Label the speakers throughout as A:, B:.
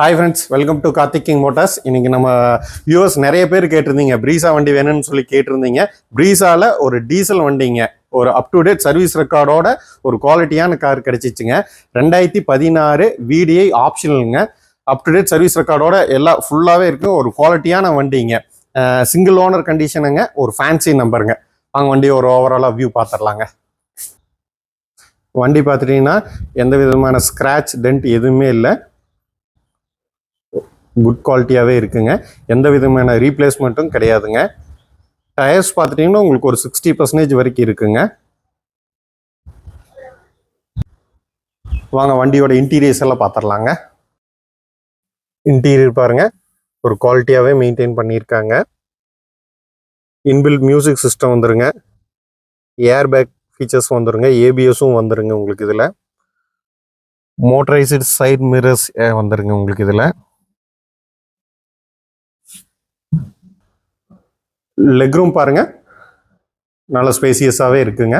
A: Hi friends welcome to கார்த்திகிங் motors இன்னைக்கு நம்ம வியூவர்ஸ் நிறைய பேர் கேட்டிருந்தீங்க. ப்ரீசா வண்டி வேணும்னு சொல்லி கேட்டிருந்தீங்க. ப்ரீஸாவில் ஒரு டீசல் வண்டிங்க. ஒரு அப் டு டேட் சர்வீஸ் ரெக்கார்டோட ஒரு குவாலிட்டியான கார் கிடச்சிச்சுங்க. ரெண்டாயிரத்தி பதினாறு விடிஐ ஆப்ஷனலுங்க அப் டு டேட் சர்வீஸ் ரெக்கார்டோட எல்லாம் ஃபுல்லாகவே இருக்கும் ஒரு குவாலிட்டியான வண்டிங்க. சிங்கிள் ஓனர் கண்டிஷனுங்க ஒரு ஃபேன்சி நம்பருங்க வாங்க வண்டி ஒரு ஓவராலாக வியூ பார்த்துடலாங்க. வண்டி பார்த்துட்டிங்கன்னா எந்த விதமான ஸ்க்ராட்ச் டென்ட் எதுவுமே இல்லை. குட் குவாலிட்டியாகவே இருக்குங்க. எந்த விதமான ரீப்ளேஸ்மெண்ட்டும் கிடையாதுங்க. டயர்ஸ் பார்த்துட்டிங்கன்னா உங்களுக்கு ஒரு சிக்ஸ்டி பர்சன்டேஜ் வரைக்கும் இருக்குங்க. வாங்க வண்டியோட இன்டீரியர்ஸ் எல்லாம் பார்த்துடலாங்க. இன்டீரியர் பாருங்க. ஒரு குவாலிட்டியாகவே மெயின்டைன் பண்ணியிருக்காங்க. இன்பில்ட் மியூசிக் சிஸ்டம் வந்துருங்க. ஏர் பேக் ஃபீச்சர்ஸ் வந்துருங்க ஏபிஎஸும் வந்துருங்க உங்களுக்கு இதில். மோட்டரைஸ்டு சைட் மிரர்ஸ் வந்துருங்க உங்களுக்கு இதில். லெக் ரூம் பாருங்க. நல்ல ஸ்பேசியஸாகவே இருக்குங்க.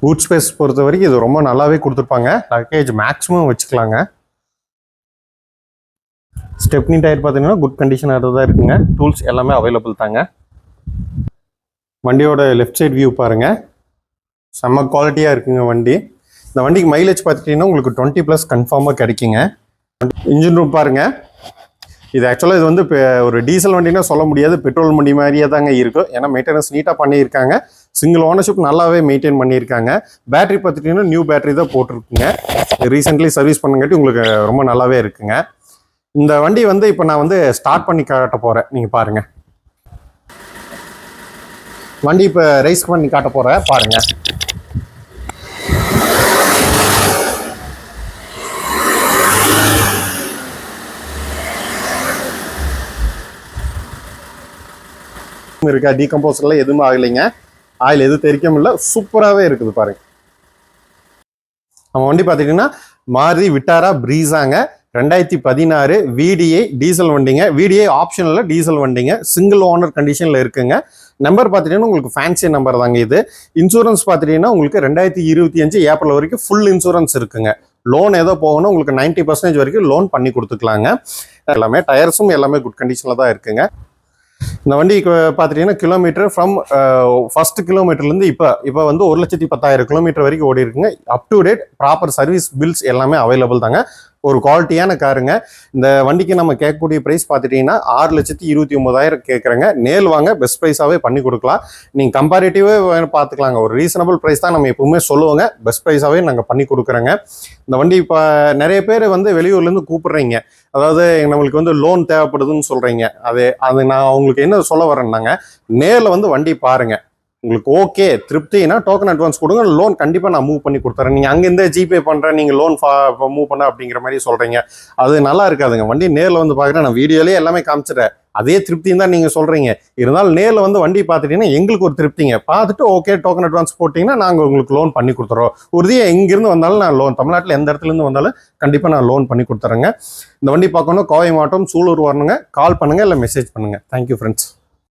A: பூட் ஸ்பேஸ் பொறுத்த வரைக்கும் இது ரொம்ப நல்லாவே கொடுத்துருப்பாங்க. லக்கேஜ் மேக்ஸிமம் வச்சுக்கலாங்க. ஸ்டெப்னி டயர் பார்த்தீங்கன்னா குட் கண்டிஷனாக தான் இருக்குங்க. டூல்ஸ் எல்லாமே அவைலபிள் தாங்க. வண்டியோட லெஃப்ட் சைட் வியூ பாருங்க. செம்ம குவாலிட்டியாக இருக்குங்க வண்டி. இந்த வண்டிக்கு மைலேஜ் பார்த்துட்டிங்கன்னா உங்களுக்கு டுவெண்ட்டி ப்ளஸ் கன்ஃபார்மாக கிடைக்குங்க. இன்ஜின் ரூம் பாருங்க. இது ஆக்சுவலாக இது வந்து இப்போ ஒரு டீசல் வண்டினா சொல்ல முடியாது. பெட்ரோல் வண்டி மாதிரியே தாங்க இருக்கும் ஏன்னா மெயின்டெனன்ஸ் நீட்டாக பண்ணியிருக்காங்க. சிங்கிள் ஓனர்ஷிப் நல்லாவே மெயின்டைன் பண்ணியிருக்காங்க. பேட்டரி பார்த்துட்டிங்கன்னா நியூ பேட்டரி தான் போட்டிருக்குங்க. ரீசெண்ட்லி சர்வீஸ் பண்ணுங்காட்டி உங்களுக்கு ரொம்ப நல்லாவே இருக்குங்க. இந்த வண்டி வந்து இப்போ நான் வந்து ஸ்டார்ட் பண்ணி காட்ட போகிறேன் நீங்கள் பாருங்க. வண்டி இப்போ ரைஸ் பண்ணி காட்ட போகிறேன் பாருங்கள் பாருங்க இருக்கா? டீகம்போஸ்லாம் எதுவுமே ஆகலைங்க. ஆயில் எதுவும் தெரிக்கவும் இல்லை சூப்பராகவே இருக்குது பாருங்க. நம்ம வண்டி பார்த்துட்டிங்கன்னா மாருதி விட்டாரா ப்ரீஸாங்க ரெண்டாயிரத்தி பதினாறு விடிஐ டீசல் வண்டிங்க. விடிஐ ஆப்ஷனில் டீசல் வண்டிங்க. சிங்கிள் ஓனர் கண்டிஷனில் இருக்குங்க. நம்பர் பார்த்துட்டீங்கன்னா உங்களுக்கு ஃபேன்சி நம்பர் தாங்க இது. இன்சூரன்ஸ் பார்த்துட்டீங்கன்னா உங்களுக்கு ரெண்டாயிரத்தி இருபத்தி அஞ்சு ஏப்ரல் வரைக்கும் ஃபுல் இன்சூரன்ஸ் இருக்குங்க. லோன் ஏதோ போகணும் உங்களுக்கு நைன்ட்டி பர்சன்டேஜ் வரைக்கும் லோன் பண்ணி கொடுத்துக்கலாங்க. எல்லாமே டயர்ஸும் எல்லாமே குட் கண்டிஷனில் தான் இருக்குங்க. இந்த வண்டி பார்த்துட்டீங்கன்னா கிலோமீட்டர் ஃப்ரம் ஃபர்ஸ்ட் கிலோமீட்டர்லேருந்து இப்போ இப்போ வந்து ஒரு லட்சத்தி பத்தாயிரம் கிலோமீட்டர் வரைக்கும் ஓடி இருக்குங்க up to date proper service bills எல்லாமே அவைலபிள் தாங்க. ஒரு குவாலிட்டியான காருங்க. இந்த வண்டிக்கு நம்ம கேட்கக்கூடிய ப்ரைஸ் பார்த்துட்டிங்கன்னா ஆறு லட்சத்தி இருபத்தி ஒம்பதாயிரம் கேட்குறேங்க. நேல் வாங்க பெஸ்ட் ப்ரைஸாகவே பண்ணி கொடுக்கலாம். நீங்கள் கம்பேரிட்டிவே பார்த்துக்கலாங்க. ஒரு ரீசனபிள் ப்ரைஸ் தான் நம்ம எப்பவுமே சொல்லுவோங்க. பெஸ்ட் ப்ரைஸாகவே நாங்கள் பண்ணி கொடுக்குறோங்க. இந்த வண்டி இப்போ நிறைய பேர் வந்து வெளியூர்லேருந்து கூப்பிட்றீங்க. அதாவது நம்மளுக்கு வந்து லோன் தேவைப்படுதுன்னு சொல்கிறீங்க அது அது நான் உங்களுக்கு என்ன சொல்ல வரேன்னாங்க. நேரில் வந்து வண்டி பாருங்கள் உங்களுக்கு ஓகே திருப்தினா டோக்கன் அட்வான்ஸ் கொடுங்க லோன் கண்டிப்பாக நான் மூவ் பண்ணி கொடுத்துறேன். நீங்கள் அங்கேருந்தே ஜிபே பண்ணுறேன் நீங்கள் லோன் மூவ் பண்ண அப்படிங்கிற மாதிரி சொல்கிறீங்க அது நல்லா இருக்காதுங்க. வண்டி நேரில் வந்து பார்க்குறேன் நான் வீடியோலேயே எல்லாமே காமிச்சிடறேன். அதே திருப்தியும் தான் நீங்கள் சொல்கிறீங்க இருந்தாலும் நேரில் வந்து வண்டி பார்த்துட்டீங்கன்னா எங்களுக்கு ஒரு திருப்திங்க. பார்த்துட்டு ஓகே டோக்கன் அட்வான்ஸ் போட்டிங்கன்னா நாங்கள் உங்களுக்கு லோன் பண்ணி கொடுத்துறோம். உறுதியாக எங்கேருந்து வந்தாலும் நான் லோன் தமிழ்நாட்டில் எந்த இடத்துலேருந்து வந்தாலும் கண்டிப்பாக நான் லோன் பண்ணி கொடுத்துறேங்க. இந்த வண்டி பார்க்கணும் கோவை மாவட்டம் சூலூர் வரணுங்க. கால் பண்ணுங்கள் இல்லை மெசேஜ் பண்ணுங்கள் தேங்க்யூ ஃப்ரெண்ட்ஸ்